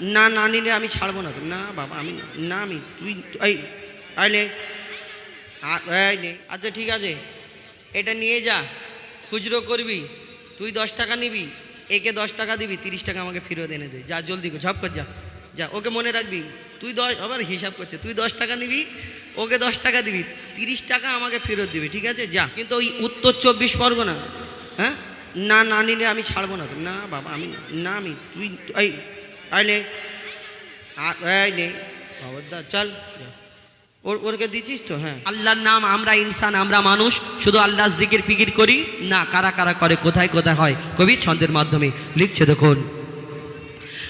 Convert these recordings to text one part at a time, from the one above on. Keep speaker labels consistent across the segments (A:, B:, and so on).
A: না না নিলে আমি ছাড়বো না তো। না, বাবা, আমি না আমি, তুই, এই আইলে নে। আচ্ছা ঠিক আছে। এটা নিয়ে যা, খুচরো করবি, তুই দশ টাকা নিবি, একে দশ টাকা দিবি, তিরিশ টাকা আমাকে ফেরত এনে দে। যা, জলদি কর, ঝপ কর, যা যা, ওকে মনে রাখবি, তুই দশ, আবার হিসাব করছে, তুই দশ টাকা নিবি, ওকে দশ টাকা দিবি, তিরিশ টাকা আমাকে ফেরত দিবি, ঠিক আছে? যা। কিন্তু ওই উত্তর চব্বিশ পরগনা হ্যাঁ? না না নিলে আমি ছাড়বো না তো। না, বাবা, আমি না, আমি, তুই, এই আইনে নে খবরদার চল ওর ওরকে দিচ্ছিস তো হ্যাঁ আল্লাহর নাম, আমরা ইনসান, আমরা মানুষ। শুধু আল্লাহ জিকির পিকির করি? না, কারা কারা করে, কোথায় কোথায় হয়? কবি ছন্দের মাধ্যমে লিখছে দেখুন।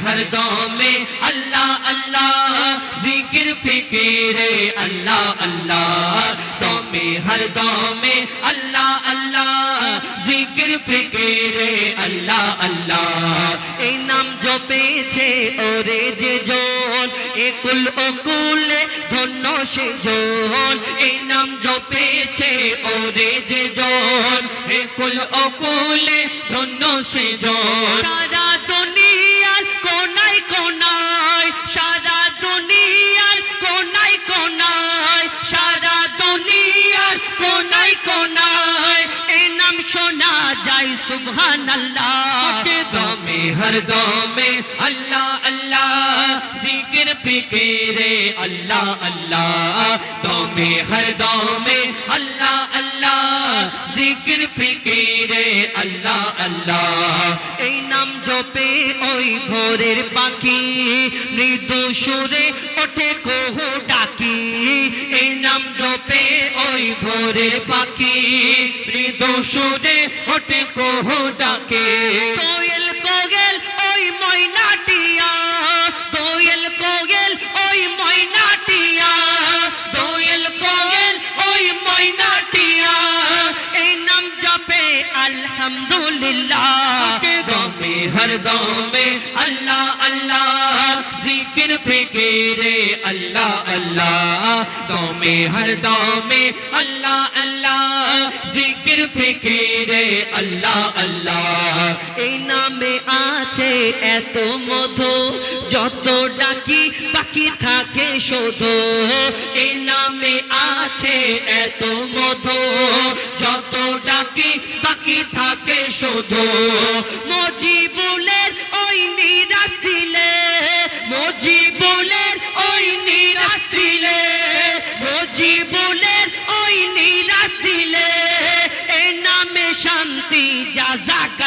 A: দমে হর দমে আল্লাহ আল্লাহ জিকির ফিকিরে আল্লাহ আল্লাহ দমে হর দমে আল্লাহ আল্লাহ জিকির ফিকিরে আল্লাহ আল্লাহ এই নাম জপেছে ওরে যে জন একুল ওকুলে ধন্য সে জন এই নাম জপেছে ওরে যে জন একুল ওকুলে ধন্য সে জন সুবহান আল্লাহ দমে, হর দমে, আল্লাহ আল্লাহ। জিকির, ফিকিরে, আল্লাহ আল্লাহ। দমে, হর দমে, আল্লাহ আল্লাহ। জিকির, ফিকিরে আল্লাহ আল্লাহ। এই নাম জপে ওই ভোরের পাখি, মৃদু সুরে ওঠে ডাকি। এই নাম জপে ওই ভোরের পাখি, মৃদু সুরে ওঠে কোহো ডাকে। কোয়েল কোয়েল ওই ময়নাটিয়া দোয়েল কোয়েল ওই ময়নাটিয়া দমে হর দমে আল্লাহ আল্লাহ, জিকির ফিকিরে, আল্লাহ আল্লাহ, দমে, হর দমে, আল্লাহ আল্লাহ, জিকির ফিকিরে, আল্লাহ আল্লাহ। এই নামে আছে এত মধু, যত ডাকি বাকি থাকে শোধ। এই নামে আছে এত মধু, যত ডাকি বাকি থাকে শোধ। মজিবুলের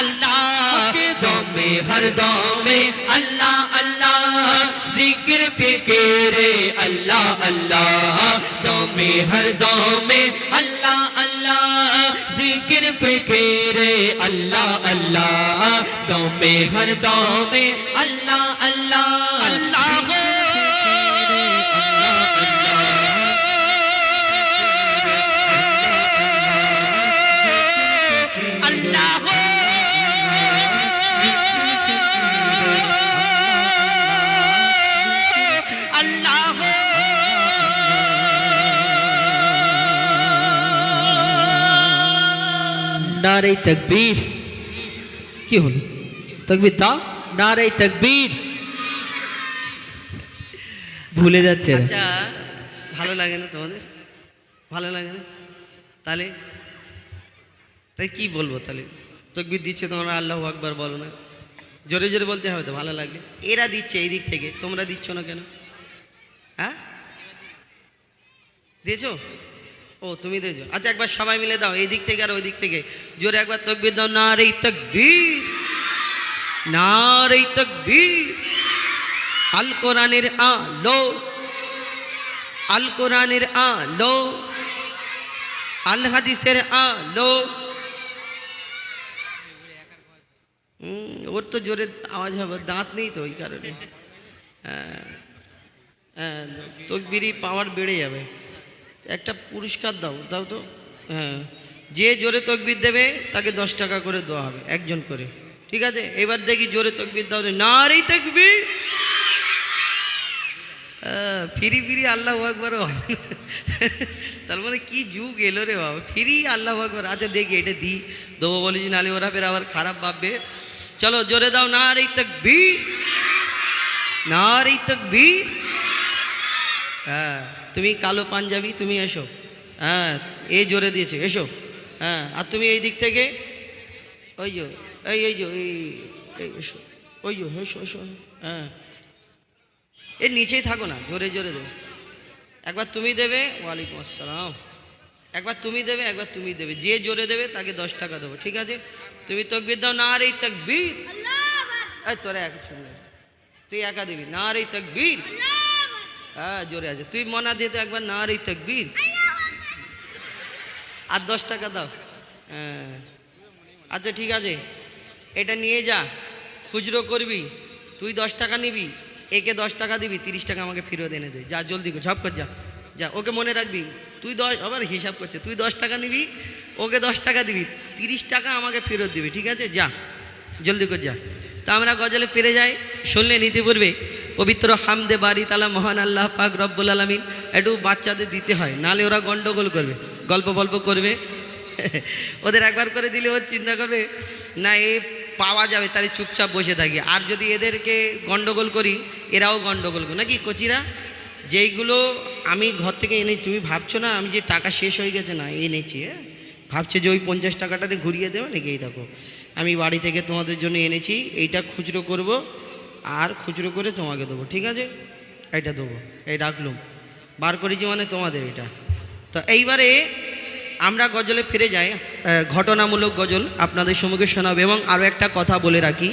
A: জাজাকাল্লাহ দমে, হর দমে, আল্লাহ আল্লাহ। জিকির, ফিকিরে, আল্লাহ আল্লাহ। দমে, হর দমে, আল্লাহ আল্লাহ। জিকির, ফিকিরে, আল্লাহ আল্লাহ। দমে, হর দমে আল্লাহ আল্লাহ আল্লাহ।
B: নারে তকবীর। কি হলো? তকবীর দাও। নারে তকবীর। ভুলে যাচ্ছে
A: আচ্ছা ভালো লাগে না তোমাদের? ভালো লাগে না? তাহলে তাই কি বলব তাহলে? তকবির দিচ্ছে তোমরা, আল্লাহ আকবার বলো না। জোরে জোরে বলতে হবে তো, ভালো লাগলে। এরা দিচ্ছে এই দিক থেকে, তোমরা দিচ্ছ না কেন? হ্যাঁ? দিয়েছ? ও, তুমি দিয়েছ আচ্ছা একবার সবাই মিলে দাও, এই দিক থেকে আর ওই দিক থেকে। জোরে একবার তকবির দাও না রে তকবীর না রে তকবীর। আল কোরআনের আলো, আল কোরআনের আলো, আল হাদিসের আলো। ওর তো জোরে আওয়াজ হবে, দাঁত নেই তো ওই কারণে। হ্যাঁ হ্যাঁ তকবিরি পাওয়ার বেড়ে যাবে। একটা পুরস্কার দাও দাও তো। হ্যাঁ। যে জোরে তকবির দেবে, তাকে দশ টাকা করে দেওয়া হবে, একজন করে। ঠিক আছে? এবার দেখি জোরে তকবির দাও না। রে তকবির! ফিরি ফিরি আল্লাহ একবারও তার মানে কি যুগ এলো রে বাবা। ফিরি আল্লাহ একবার আচ্ছা দেখি, এটা দিই দেবো যে, নালে ওরা ফের আবার খারাপ ভাববে। চলো, জোরে দাও না রে তকবীর! না রে তকবীর! হ্যাঁ। তুমি কালো পাঞ্জাবি তুমি এসো। হ্যাঁ এই জোরে দিয়েছে এসো। হ্যাঁ আর তুমি এই দিক থেকে ওই যো এই এই যো এই এই এসো ওই যো এসো এসো। হ্যাঁ এর নিচেই থাকো না জোরে জোরে দেবে। একবার তুমি দেবে ওয়ালাইকুম আসসালাম। একবার তুমি দেবে একবার তুমি দেবে। যে জোরে দেবে তাকে দশ টাকা দেবো ঠিক আছে? তুমি তকবির দাও না রে তকবীর। এই তোরা এক শুনলে তুই একা দিবি না আর রে তকবীর। হ্যাঁ জোরে আছে। তুই মনা দিয়ে তো একবার না রে তকবীর। আর দশ টাকা দাও। হ্যাঁ। আচ্ছা ঠিক আছে। এটা নিয়ে যা। খুচরো করবি। তুই দশ টাকা নিবি। একে দশ টাকা দিবি, তিরিশ টাকা আমাকে ফেরত এনে দে। যা, জলদি কর, ঝপ কর, যা। যা, ওকে মনে রাখবি। তুই দশ, আবার হিসাব করছে। তুই দশ টাকা নিবি, ওকে দশ টাকা দিবি। তিরিশ টাকা আমাকে ফেরত দিবি, ঠিক আছে? যা, জলদি কর, যা। তা আমরা গজলে ফিরে যাই, শুনলে নিতে পড়বে পবিত্র হামদে বাড়ি তালা মহান আল্লাহ পাক রব্বুল আলমিন। একটু বাচ্চাদের দিতে হয়, নালে ওরা গন্ডগোল করবে, গল্প গল্প করবে। ওদের একবার করে দিলে ওর চিন্তা করবে, না, এ পাওয়া যাবে, তাহলে চুপচাপ বসে থাকি। আর যদি এদেরকে গন্ডগোল করি, এরাও গন্ডগোল করে নাকি কচিরা? যেইগুলো আমি ঘর থেকে এনে তুমি ভাবছ না আমি যে টাকা শেষ হয়ে গেছে? না, এনেছি হ্যাঁ। ভাবছে যে ওই পঞ্চাশ টাকাটাতে ঘুরিয়ে দেবে নাকি? এই দেখো। আমি বাড়ি থেকে তোমাদের জন্য এনেছি, এইটা খুচরো করব, আর খুচরো করে তোমাকে দেবো, ঠিক আছে? এটা দেবো, এই রাখলুম। বার করেছি মানে তোমাদের এটা। তো এইবারে আমরা গজলে ফিরে যাই ঘটনামূলক গজল আপনাদের সম্মুখে শোনাবো, এবং আরও একটা কথা বলে রাখি।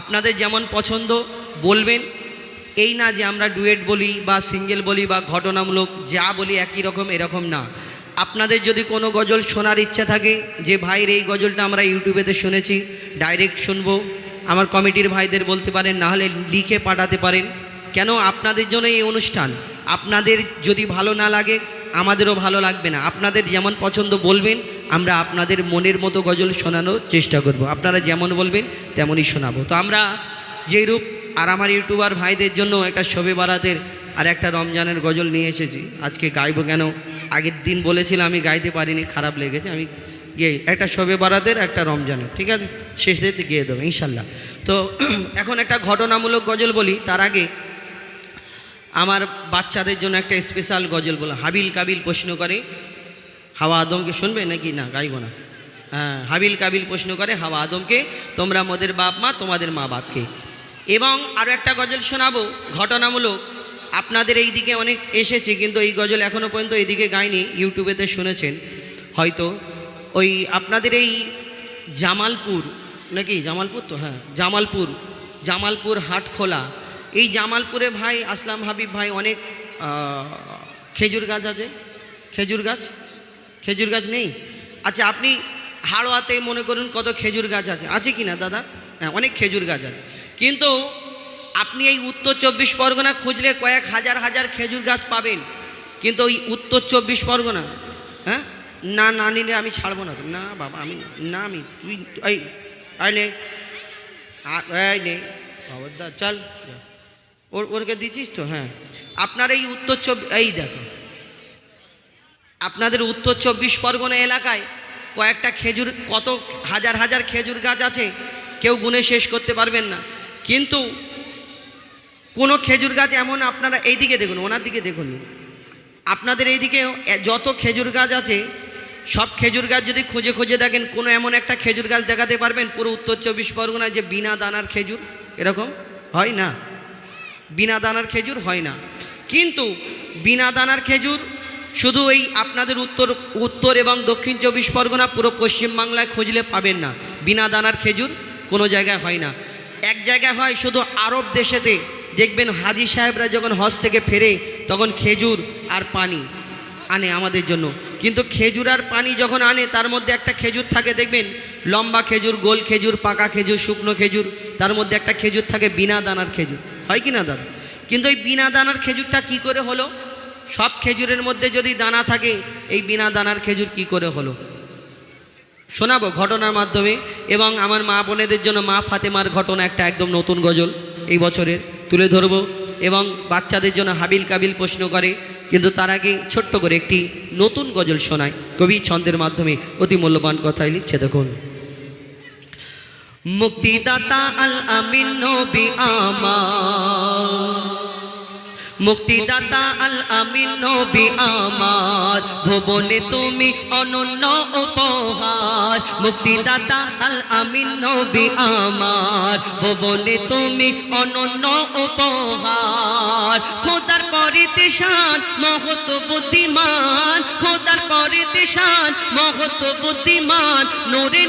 A: আপনাদের যেমন পছন্দ, বলবেন, এই না যে আমরা ডুয়েট বলি বা সিঙ্গেল বলি বা ঘটনামূলক যা বলি একই রকম, এরকম না। আপনাদের যদি কোনো গজল শোনার ইচ্ছা থাকে, যে ভাইয়ের এই গজলটা আমরা ইউটিউবেতে শুনেছি ডাইরেক্ট শুনব। আমার কমিটির ভাইদের বলতে পারেন, না হলে লিখে পাঠাতে পারেন। কেন? আপনাদের জন্য এই অনুষ্ঠান। আপনাদের যদি ভালো না লাগে, আমাদেরও ভালো লাগবে না। আপনাদের যেমন পছন্দ বলবেন, আমরা আপনাদের মনের মতো গজল শোনানোর চেষ্টা করব। আপনারা যেমন বলবেন, তেমনই শোনাবো। তো আমরা যেই রূপ আর আমার ইউটিউবার ভাইদের জন্য একটা শবে বারাতের আর একটা রমজানের গজল নিয়ে এসেছি। আজকে গাইবো কেন? আগের দিন বলেছিলাম আমি গাইতে পারিনি, খারাপ লেগেছে, আমি গিয়ে একটা শবে বারাতের, একটা রমজানের, ঠিক আছে? শেষ দিতে গিয়ে দেবো, ইনশাল্লাহ। তো এখন একটা ঘটনামূলক গজল বলি, তার আগে আমার বাচ্চাদের জন্য একটা স্পেশাল গজল বলো। হাবিল কাবিল প্রশ্ন করে, হাওয়া আদমকে শুনবে নাকি? না, গাইব না। হ্যাঁ হাবিল কাবিল প্রশ্ন করে, হাওয়া আদমকে, তোমরা মোদের বাপ মা, তোমাদের মা বাপকে। এবং আরও একটা গজল শোনাবো, ঘটনামূলক। আপনাদের এই দিকে অনেক এসেছে, কিন্তু এই গজল এখনও পর্যন্ত এইদিকে গায়নি, ইউটিউবেতে শুনেছেন। হয়তো ওই আপনাদের এই জামালপুর, নাকি জামালপুর তো? হ্যাঁ জামালপুর জামালপুর হাটখোলা। এই জামালপুরে ভাই, আসলাম হাবিব ভাই, অনেক খেজুর গাছ আছে। খেজুর গাছ? খেজুর গাছ নেই? আচ্ছা আপনি হাড়োয়াতে মনে করুন কত খেজুর গাছ আছে। আছে কি না দাদা? হ্যাঁ অনেক খেজুর গাছ আছে। কিন্তু আপনি এই উত্তর চব্বিশ পরগনা খুঁজলে কয়েক হাজার হাজার খেজুর গাছ পাবেন। কিন্তু ওই উত্তর চব্বিশ পরগনা হ্যাঁ? না না নিলে আমি ছাড়বো না। না, বাবা, আমি, না, আমি, তুই, এই এই নে। চল। ওর, ওরকে দিচ্ছিস তো? হ্যাঁ। আপনার এই উত্তর চব্বিশ এই দেখো। আপনাদের উত্তর চব্বিশ পরগনা এলাকায় কয়েকটা খেজুর, কত হাজার হাজার খেজুর গাছ আছে, কেউ গুনে শেষ করতে পারবেন না। কিন্তু কোনো খেজুর গাছ এমন আপনারা এই দিকে দেখুন, ওনার দিকে দেখুন। আপনাদের এইদিকে যত খেজুর গাছ আছে, সব খেজুর গাছ যদি খুঁজে খুঁজে দেখেন, কোনো এমন একটা খেজুর গাছ দেখাতে পারবেন, পুরো উত্তর চব্বিশ পরগনায় যে বিনা দানার খেজুর, এরকম হয় না। বিনা দানার খেজুর হয় না। কিন্তু বিনা দানার খেজুর শুধু এই আপনাদের উত্তর উত্তর এবং দক্ষিণ চব্বিশ পরগনা, পুরো পশ্চিমবাংলায় খুঁজলে পাবেন না। বিনা দানার খেজুর কোনো জায়গায় হয় না। এক জায়গায় হয় শুধু আরব দেশেতে দেখবেন হাজি সাহেবরা যখন হজ থেকে ফেরে, তখন খেজুর আর পানি আনে আমাদের জন্য। কিন্তু খেজুর আর পানি যখন আনে, তার মধ্যে একটা খেজুর থাকে, দেখবেন? লম্বা খেজুর, গোল খেজুর, পাকা খেজুর, শুকনো খেজুর, তার মধ্যে একটা খেজুর থাকে, বিনা দানার খেজুর। হয় কি না, দাদা? কিন্তু এই বিনা দানার খেজুরটা কি করে হলো? সব খেজুরের মধ্যে যদি দানা থাকে, এই বিনা দানার খেজুর কি করে হলো? শোনাবো ঘটনার মাধ্যমে। এবং আমার মা বোনেদের জন্য মা ফাতেমার ঘটনা একটা একদম নতুন গজল এই বছরের। তুলে ধরব এবং বাচ্চাদের জন্য হাবিল কাবিল প্রশ্ন করে, কিন্তু তার আগে ছোট্ট করে একটি নতুন গজল শোনায় কবি ছন্দের মাধ্যমে অতি মূল্যবান কথাই লিখছে, দেখুন। মুক্তিদাতা আল আমিন নবী আমার। মুক্তিদাতা আল আমিন নবী আমার। ভুবনে তুমি অনন্য উপহার। মুক্তিদাতা আল আমিন নবী আমার। ভুবনে তুমি অনন্য উপহার। খোদার পরিতে শান মহত বুদ্ধিমান। খোদার পরিতে শান মহত বুদ্ধিমান। নোরে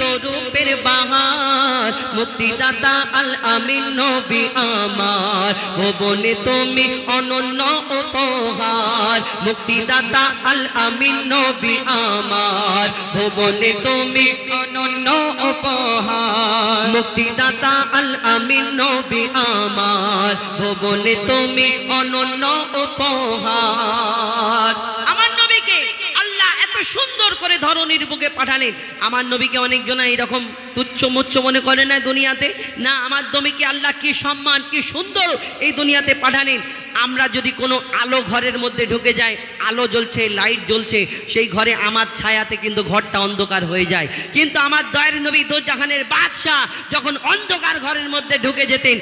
A: নোরান্বিত রূপের বাহার, মুক্তিদাতা আল আমিন নবী আমার। ভুবনে তুমি অনন্য উপহার, মুক্তিদাতা আল আমিন নবী আমার। ভুবনে তুমি অনন্য উপহার, মুক্তিদাতা আল আমিন নবী আমার। ভুবনে তুমি অনন্য উপহার। সুন্দর করে ধরনীর বুকে পাঠালেন। আমার নবীকে অনেকজনা এরকম তুচ্ছ মুচ্ছ মনে করে না দুনিয়াতে? না, আমার নবীকে আল্লাহ কি সম্মান, কি সুন্দর এই দুনিয়াতে পাঠালেন। আমরা যদি কোনো আলো ঘরের মধ্যে ঢুকে যাই, আলো জ্বলছে, লাইট জ্বলছে, সেই ঘরে আমার ছায়াতে কিন্তু ঘরটা অন্ধকার হয়ে যায়। কিন্তু আমার দয়ের নবী দো জাহানের বাদশাহ, যখন অন্ধকার ঘরের মধ্যে ঢুকে যেতেন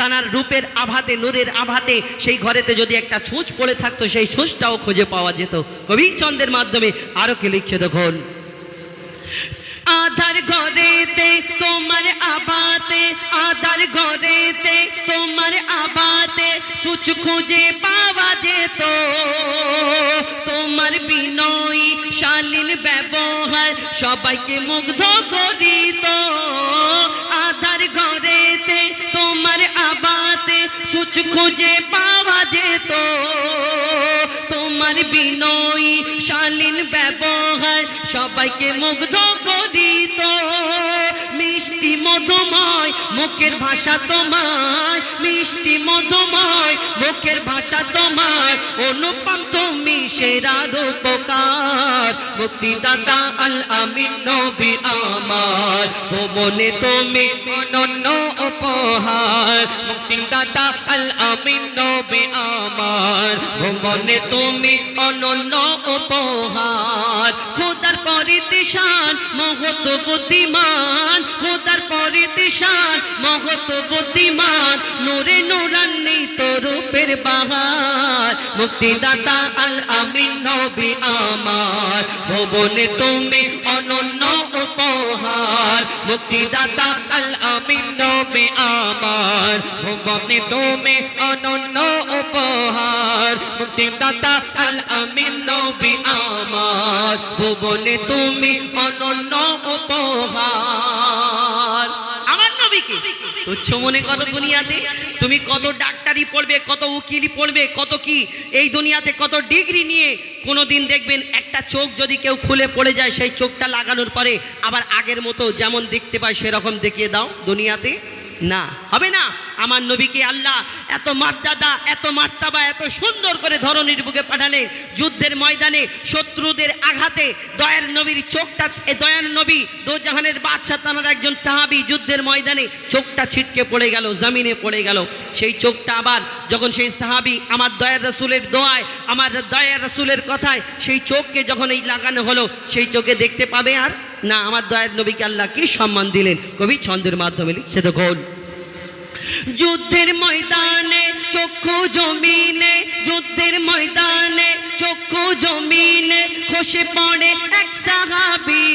A: তানার রূপের আভাতে, নূরের আভাতে, সেই ঘরেতে যদি একটা সূচ পড়ে থাকতো, সেই সূচটাও খুঁজে পাওয়া যেত। কবি চন্দ্রের মাধ্যমে আরও কি লিখছে দেখুন। আধার ঘরেতে, তোমার আবাতে আধার ঘরেতে, তোমার আবাতে সুচ খুঁজে পাওয়া যেত। তোমার বিনয়ী, শালীন ব্যবহার সবাইকে মুগ্ধ করিত। আধার সুচ খুঁজে পাওয়া যেত। তোমার বিনয়ী শালীন ব্যবহার সবাইকে মুগ্ধ করিত। মধুময়, মুখের ভাষা তোমার মিষ্টি মধুময়, মুখের ভাষা তোমার অনুপম তুমি সেরা রূপকার। মুক্তিদাতা আল আমিন, নবী আমার, ভুবনে তুমি অনন্য উপহার। মুক্তিদাতা আল আমিন, নবী আমার, ভুবনে তুমি অনন্য উপহার। খোদার পরিতিশান মহত বুদ্ধিমান খোদার পরিতিশান মহত বুদ্ধিমান, নূরে নূরান্বিত রূপের বাহার। মুক্তিদাতা আল আমিন, নবী আমার, ভুবনে তুমি অনন্য উপহার। মুক্তিদাতা আল আমিন, নবী আমার, ভুবনে তুমি অনন্য উপহার। মুক্তিদাতা আল আমিন, নবী আমার, ভুবনে তুমি অনন্য উপহার। তুচ্ছ মনে করো দুনিয়াতে। তুমি কত ডাক্তারি পড়বে, কত উকিলি পড়বে, কত কি? এই দুনিয়াতে কত ডিগ্রি নিয়ে কোনো দিন দেখবেন একটা চোখ যদি কেউ খুলে পড়ে যায়, সেই চোখটা লাগানোর পরে আবার আগের মতো যেমন দেখতে পায়, সেরকম দেখিয়ে দাও দুনিয়াতে। না, হবে না। আমার নবীকে আল্লাহ এত মর্যাদা, এত মার্তাবা, এত সুন্দর করে ধরনীর বুকে পাঠালেন। যুদ্ধের ময়দানে শত্রুদের আঘাতে দয়ার নবীর চোখটা দয়ার নবী দোজাহানের বাদশাহ তানার একজন সাহাবি যুদ্ধের ময়দানে চোখটা ছিটকে পড়ে গেল, জমিনে পড়ে গেল। সেই চোখটা আবার যখন সেই সাহাবি আমার দয়ার রসুলের দোয়ায়, আমার দয়ার রসুলের কথায় সেই চোখকে যখন এই লাগানো হলো, সেই চোখে দেখতে পাবে আর না, আমার দয়ার নবীকে আল্লাহ কি সম্মান দিলেন? কবি ছন্দের মাধ্যমে লিখছে দেখুন। যুদ্ধের ময়দানে, চক্ষু জমিনে, যুদ্ধের ময়দানে, চক্ষু জমিনে খসে পড়ে এক সাহাবি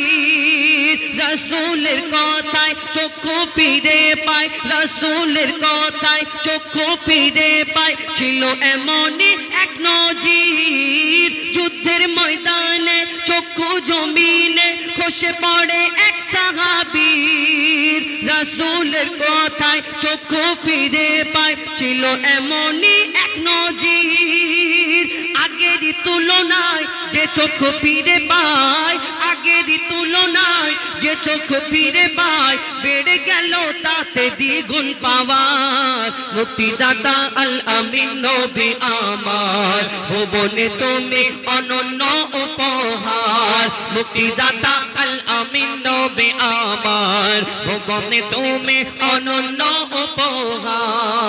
A: রসুলের কথায় চক্ষু ফিরে পায়, রসুলের কথায় চক্ষু ফিরে পায়। ছিল এমনই এক নজির। যুদ্ধের ময়দানে, চক্ষু জমিনে খসে পড়ে এক সাহাবীর। রাসূলের কথায় চক্ষু ফিরে পায়, ছিল এমনই এক নজির। আগেরই তুলনায় যে চক্ষু ফিরে পায় আগেরই তুলনায় যে চোখ ফিরে পায়, বেড়ে গেল তাতে দ্বিগুণ পাওয়ার। মুক্তিদাতা আল আমিন নবী আমার, ভুবনে তুমি অনন্য উপহার। মুক্তিদাতা কাল আমিন নবে আমার। ভুবনে তুমি অনন্য উপহার।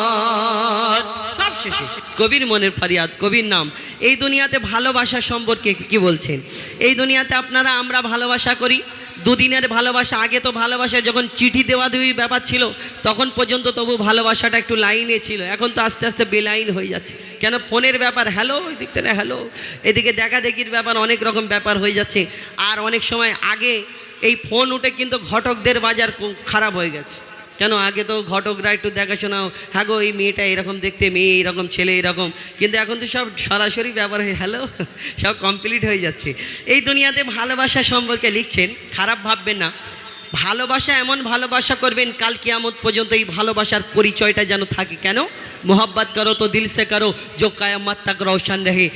A: কবির মনের ফারিয়াদ, কবির নাম। এই দুনিয়াতে ভালোবাসা সম্পর্কে কি বলছেন? এই দুনিয়াতে আপনারা আমরা ভালোবাসা করি? দুদিনের ভালোবাসা, আগে তো ভালোবাসা যখন চিঠি দেওয়া দেওয়ি ব্যাপার ছিল, তখন পর্যন্ত তবু ভালোবাসাটা একটু লাইনে ছিল। এখন তো আস্তে আস্তে বেলাইন হয়ে যাচ্ছে। কেন ফোনের ব্যাপার? হ্যালো ওই দিক থেকে হ্যালো। এদিকে দেখা দেখির ব্যাপার, অনেক রকম ব্যাপার হয়ে যাচ্ছে। আর অনেক সময় আগে এই ফোন উঠে কিন্তু ঘটকদের বাজার খারাপ হয়ে গেছে। কেন আগে তো ঘটকরা একটু দেখাশোনাও হ্যাঁ গো, এই মেয়েটা এরকম দেখতে, মেয়ে এরকম, ছেলে এরকম। কিন্তু এখন তো সব সরাসরি ব্যাপার হয়ে, হ্যালো, সব কমপ্লিট হয়ে যাচ্ছে। এই দুনিয়াতে ভালোবাসা সম্পর্কে লিখছেন, খারাপ ভাববেন না। ভালোবাসা এমন ভালোবাসা করবেন, কাল কিয়ামত পর্যন্ত এই ভালোবাসার পরিচয়টা যেন থাকে। কেন? মোহাব্বত করো তো, দিল সে করো, যো কায়ামাত তাক রোশন রহে।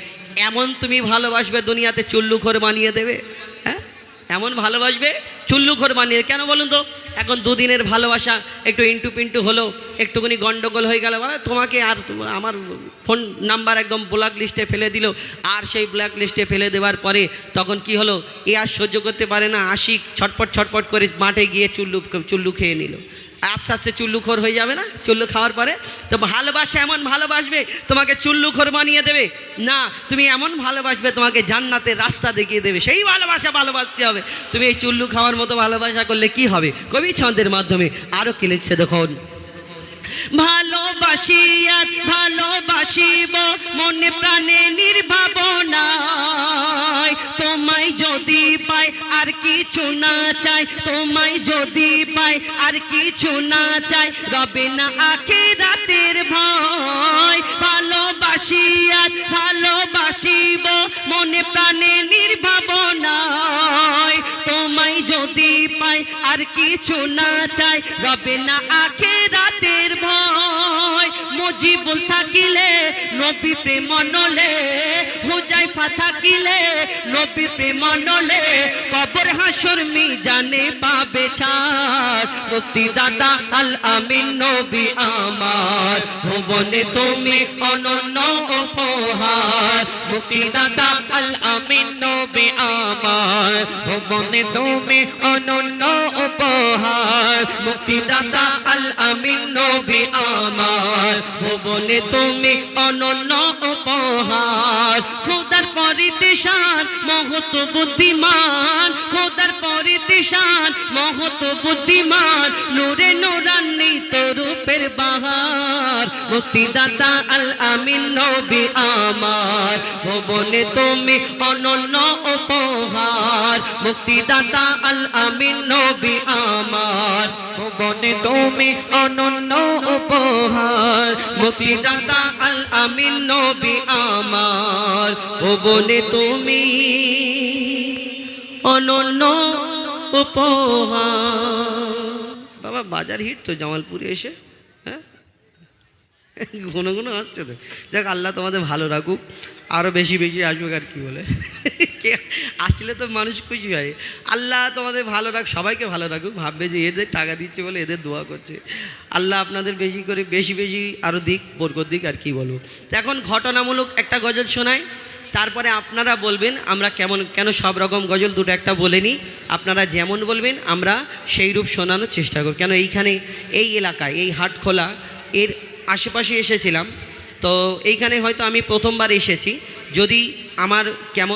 A: এমন তুমি ভালোবাসবে দুনিয়াতে চুল্লু ঘর বানিয়ে দেবে। এমন ভালোবাসবে? চুল্লু ঘর বানিয়ে। কেন বলুন তো? এখন দুদিনের ভালোবাসা, একটু ইন্টু পিন্টু হলো, একটুখানি গন্ডগোল হয়ে গেল বলে তোমাকে আর আমার ফোন নাম্বার একদম ব্ল্যাক লিস্টে ফেলে দিল। আর সেই ব্ল্যাক লিস্টে ফেলে দেওয়ার পরে তখন কি হলো? এ আর সহ্য করতে পারে না, আশিক ছটপট ছটপট করে মাঠে গিয়ে চুল্লু চুল্লু খেয়ে নিল। আস্তে আস্তে চুল্লুখোর হয়ে যাবে না? চুল্লু খাওয়ার পরে? তো ভালোবাসা এমন ভালোবাসবে, তোমাকে চুল্লুখোর বানিয়ে দেবে। না, তুমি এমন ভালোবাসবে, তোমাকে জান্নাতের রাস্তা দেখিয়ে দেবে। সেই ভালোবাসা ভালোবাসতে হবে। তুমি এই চুল্লু খাওয়ার মতো ভালোবাসা করলে কি হবে? কবি ছন্দের মাধ্যমে আরও কি লিখছে দেখুন? ভালোবাসি আর ভালোবাসিব, মনে প্রাণে নির্ভাবনায়। তোমায় কিছু না চাই, তোমায় যদি পাই, আর কিছু না চাই, রবে না আখে রাতের ভয়। ভালোবাসি আর ভালোবাসিব, মনে প্রাণে নির্ভাবনায় তোমায় যদি পাই, আর কিছু না চাই, রবে না আখে রাতের ভয়। মজিবুল থাকিলে, নবী প্রেম নলে, হুজাইফা থাকিলে, নবী প্রেম নলে, কবর হাসর মি জানে পাবে ছাড়। মুক্তি দাদা আল আমিন, নবী আমার, ভুবনে তুমি অনন্য উপহার। মুক্তি দাদা আল আমিন নবী আমার। ভুবনে তুমি অনন্য উপহার। মুক্তি দাদা আল আমিন নবী আমার। ভুবনে তুমি অনন্য উপহার। খোদার পরিদেশান মহত বুদ্ধিমান। খোদার পরিদেশান মহত বুদ্ধিমান। নূরে নূরান্নি তরুপের বাহার। মুক্তিদাতা আল আমিন নবী আমার। ভুবনে তুমি অনন্য উপহার। মুক্তিদাতা আল আমিন নবী আমার। ভুবনে তুমি অনন্য উপহার। মুক্তিদাতা আল আমিন নবী আমার। ভুবনে তুমি অনন্য উপহার। বাজার হিট তো জামালপুরে এসে হ্যাঁ? ঘন ঘন আসছে তো। যাক, আল্লাহ তোমাদের ভালো রাখুক। আরও বেশি বেশি আসুক আর কি বলে। আসলে তো মানুষ খুশি হয়। আল্লাহ তোমাদের ভালো রাখ সবাইকে ভালো রাখুক। ভাববে যে এদের টাকা দিচ্ছে বলে এদের দোয়া করছে। আল্লাহ আপনাদের বেশি করে, বেশি বেশি আরও দিক, বরকত দিক আর কি বলব। এখন ঘটনামূলক একটা গজল শোনায় তারপরে আপনারা বলবেন, আমরা কেমন, কেন সব রকম গজল দুটো একটা বলে নিই। আপনারা যেমন বলবেন, আমরা সেই রূপ শোনানোর চেষ্টা করব। কেন এইখানে, এই এলাকায়, এই হাটখোলা, এর আশেপাশে এসেছিলাম। তো এইখানে হয়তো আমি প্রথমবার এসেছি। যদি আমার কেমন